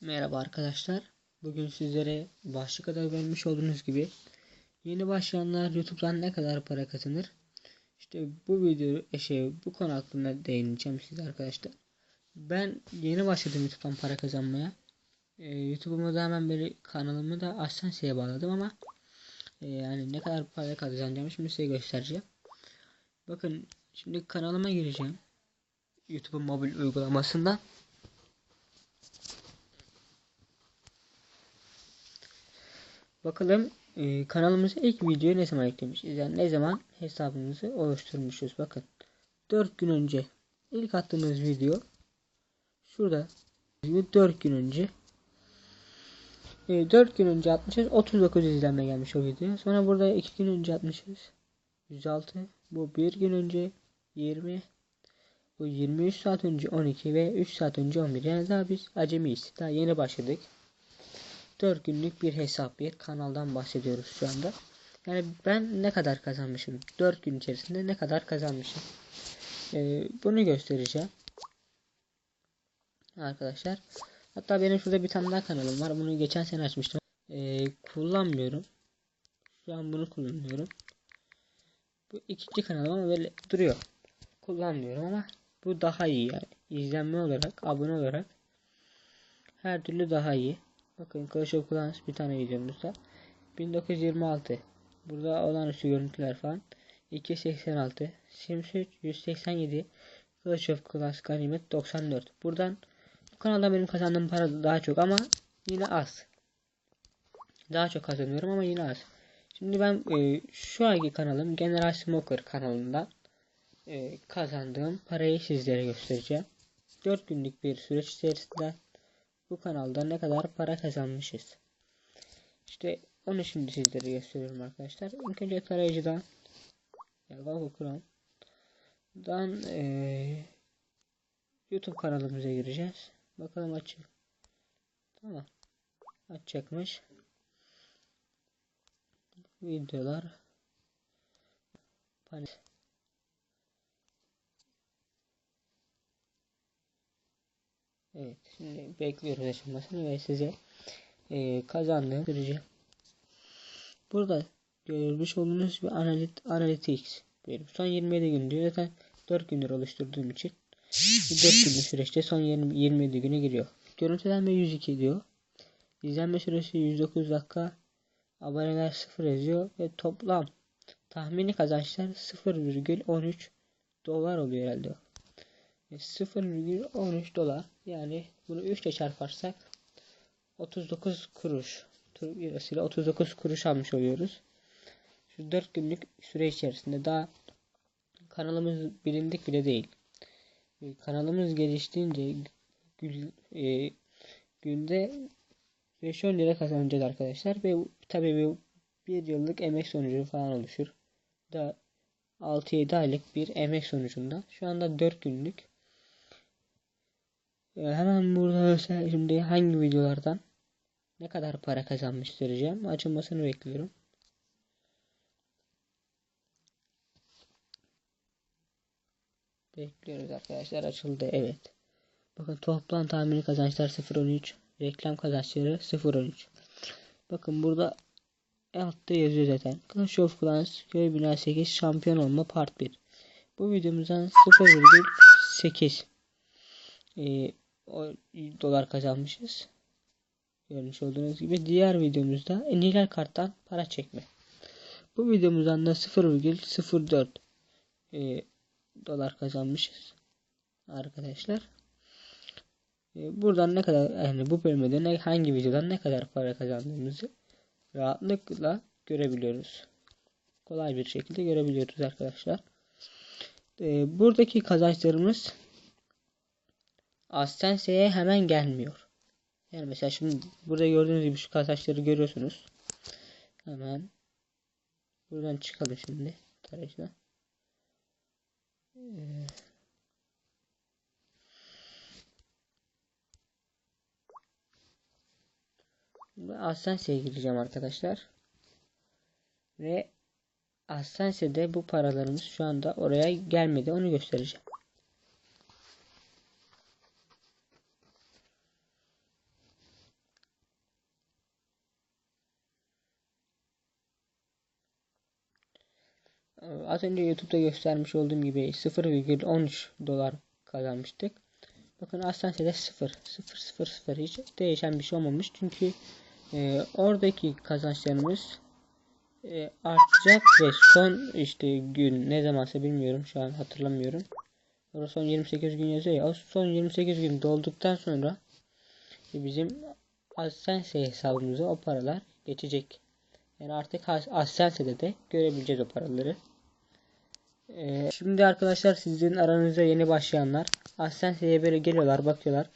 Merhaba arkadaşlar. Bugün sizlere başlıkta da görmüş olduğunuz gibi yeni başlayanlar YouTube'dan ne kadar para kazanır? İşte bu video şey bu konu hakkında değineceğim size arkadaşlar. Ben yeni başladım YouTube'dan para kazanmaya. Ee, YouTube'umu da hemen böyle kanalımı da Ascensi'ye bağladım ama e, yani ne kadar para kazanacağımı şimdi size göstereceğim. Bakın şimdi kanalıma gireceğim. YouTube'un mobil uygulamasından. Bakalım e, kanalımıza ilk videoyu ne zaman eklemişiz? Yani ne zaman hesabımızı oluşturmuşuz. Bakın 4 gün önce ilk attığımız video şurada. 4 gün önce. E, 4 gün önce atmışız 39 izlenme gelmiş o video. Sonra burada 2 gün önce atmışız 106 bu 1 gün önce 20 bu 23 saat önce 12 ve 3 saat önce 11 yani daha biz acemiyiz. Daha yeni başladık 4 günlük bir hesap bir kanaldan bahsediyoruz şu anda. Yani ben ne kadar kazanmışım? 4 gün içerisinde ne kadar kazanmışım? Ee, bunu göstereceğim. Arkadaşlar. Hatta benim şurada bir tane daha kanalım var. Bunu geçen sene açmıştım. Ee, kullanmıyorum. Şu an bunu kullanıyorum. Bu ikinci kanalım ama böyle duruyor. Kullanmıyorum ama bu daha iyi yani. İzlenme olarak, abone olarak her türlü daha iyi. Bakın of Clans bir tane videomuzda. 1926. Burada olağanüstü görüntüler falan. 286. Sims 3 187. Clash of Clans ganimet 94. Buradan bu kanalda benim kazandığım para daha çok ama yine az. Daha çok kazanıyorum ama yine az. Şimdi ben e, şu anki kanalım General Smoker kanalından e, kazandığım parayı sizlere göstereceğim. 4 günlük bir süreç içerisinde bu kanalda ne kadar para kazanmışız. İşte onu şimdi sizlere gösteriyorum arkadaşlar. İlk önce tarayıcıdan Google Chrome'dan ee, YouTube kanalımıza gireceğiz. Bakalım açık. Tamam. Açacakmış. Videolar. Panel. Evet şimdi bekliyoruz açılmasını ve size e, kazandığım sürece burada görmüş olduğunuz bir analit, analytics diyorum. Son 27 gün diyor zaten 4 gündür oluşturduğum için 4 günlük süreçte son 20, 27 güne giriyor. Görüntülenme 102 diyor. İzlenme süresi 109 dakika. Aboneler 0 yazıyor ve toplam tahmini kazançlar 0,13 dolar oluyor herhalde. 0,13 dolar yani bunu 3 ile çarparsak 39 kuruş Türk lirasıyla 39 kuruş almış oluyoruz. Şu 4 günlük süre içerisinde daha kanalımız bilindik bile değil. E, kanalımız geliştiğince gül, e, günde 5-10 lira kazanacağız arkadaşlar ve tabii bir yıllık emek sonucu falan oluşur. Da 6-7 aylık bir emek sonucunda şu anda 4 günlük hemen burada şimdi hangi videolardan ne kadar para kazanmış söyleyeceğim. Açılmasını bekliyorum. Bekliyoruz arkadaşlar. Açıldı. Evet. Bakın toplam tahmini kazançlar 0.13. Reklam kazançları 0.13. Bakın burada altta yazıyor zaten. Clash of Clans Köy Bina 8 şampiyon olma part 1. Bu videomuzdan 0.8 e, o dolar kazanmışız. Görmüş olduğunuz gibi diğer videomuzda eniler karttan para çekme. Bu videomuzdan da 0,04 e, dolar kazanmışız. Arkadaşlar. E, buradan ne kadar yani bu bölümde ne, hangi videodan ne kadar para kazandığımızı rahatlıkla görebiliyoruz. Kolay bir şekilde görebiliyoruz arkadaşlar. E, buradaki kazançlarımız Astense'ye hemen gelmiyor. Yani mesela şimdi burada gördüğünüz gibi şu kazançları görüyorsunuz. Hemen buradan çıkalım şimdi tarayıcıdan. Ee, Asense'ye gireceğim arkadaşlar. Ve Asense'de bu paralarımız şu anda oraya gelmedi. Onu göstereceğim. Az önce YouTube'da göstermiş olduğum gibi 0,13 dolar kazanmıştık. Bakın Asense'de 0, 0, 0, 0 hiç değişen bir şey olmamış. Çünkü e, oradaki kazançlarımız e, artacak ve son işte gün ne zamansa bilmiyorum şu an hatırlamıyorum. Orada son 28 gün yazıyor ya. O son 28 gün dolduktan sonra bizim AdSense hesabımıza o paralar geçecek. Yani artık AdSense'de de görebileceğiz o paraları. Ee, şimdi arkadaşlar sizin aranızda yeni başlayanlar AdSense'ye böyle geliyorlar bakıyorlar.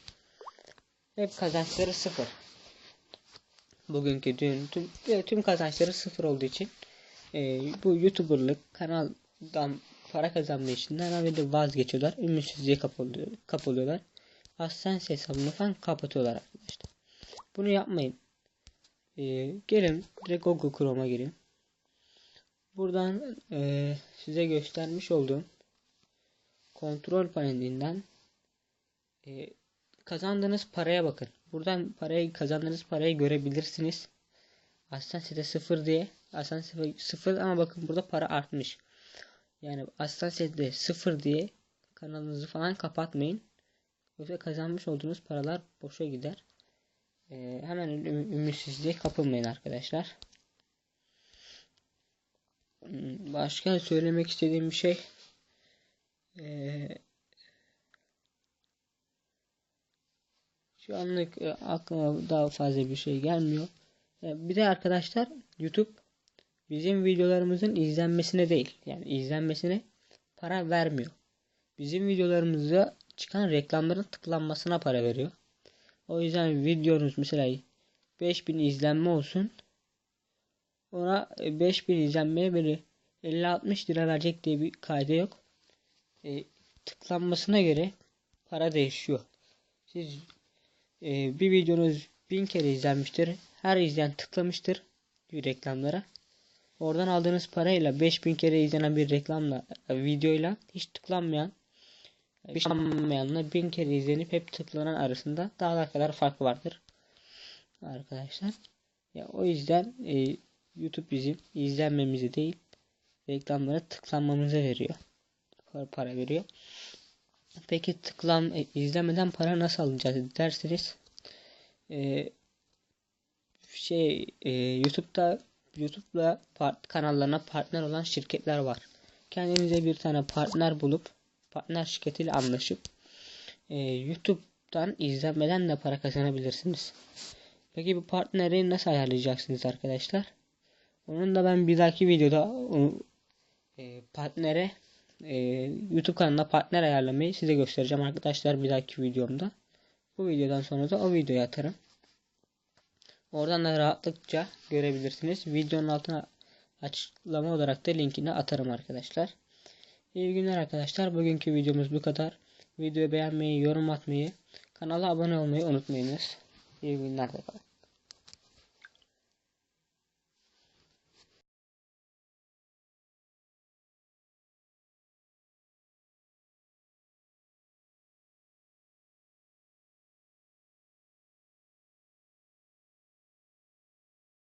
Hep kazançları sıfır. Bugünkü dün tüm, e, tüm kazançları sıfır olduğu için e, bu YouTuber'lık kanaldan para kazanma işinden hemen de vazgeçiyorlar. Ümitsizliğe kapılıyor, kapılıyorlar. AdSense hesabını falan kapatıyorlar arkadaşlar. Bunu yapmayın. E, gelin direkt Google Chrome'a girin. Buradan e, size göstermiş olduğum kontrol panelinden e, kazandığınız paraya bakın. Buradan parayı kazandığınız parayı görebilirsiniz. Asense'de sıfır diye. Asense sıfır ama bakın burada para artmış. Yani Asense'de sıfır diye kanalınızı falan kapatmayın. Yoksa kazanmış olduğunuz paralar boşa gider. Ee, hemen üm- ümitsizliğe kapılmayın arkadaşlar. Hmm, Başka söylemek istediğim bir şey. Ee, şu anlık e, aklıma daha fazla bir şey gelmiyor. E, bir de arkadaşlar YouTube bizim videolarımızın izlenmesine değil. Yani izlenmesine para vermiyor. Bizim videolarımıza çıkan reklamların tıklanmasına para veriyor. O yüzden videonuz mesela 5000 izlenme olsun. Ona e, 5000 izlenmeye böyle 50-60 lira verecek diye bir kaydı yok. E, tıklanmasına göre para değişiyor. Siz e, bir videonuz 1000 kere izlenmiştir. Her izleyen tıklamıştır reklamlara. Oradan aldığınız parayla 5000 kere izlenen bir reklamla e, videoyla hiç tıklanmayan bir şey 1000 kere izlenip hep tıklanan arasında dağlar kadar fark vardır. Arkadaşlar. Ya o yüzden e, YouTube bizim izlenmemizi değil reklamlara tıklanmamızı veriyor. Para, para veriyor. Peki tıklan e, izlemeden para nasıl alacağız derseniz e, şey e, YouTube'da YouTube'la part, kanallarına partner olan şirketler var. Kendinize bir tane partner bulup partner şirketiyle anlaşıp e, YouTube'dan izlenmeden de para kazanabilirsiniz. Peki bu partneri nasıl ayarlayacaksınız arkadaşlar? Onun da ben bir dahaki videoda e, partnere e, YouTube kanalına partner ayarlamayı size göstereceğim arkadaşlar bir dahaki videomda. Bu videodan sonra da o videoyu atarım. Oradan da rahatlıkça görebilirsiniz. Videonun altına açıklama olarak da linkini atarım arkadaşlar. İyi günler arkadaşlar. Bugünkü videomuz bu kadar. Videoyu beğenmeyi, yorum atmayı, kanala abone olmayı unutmayınız. İyi günler kalın.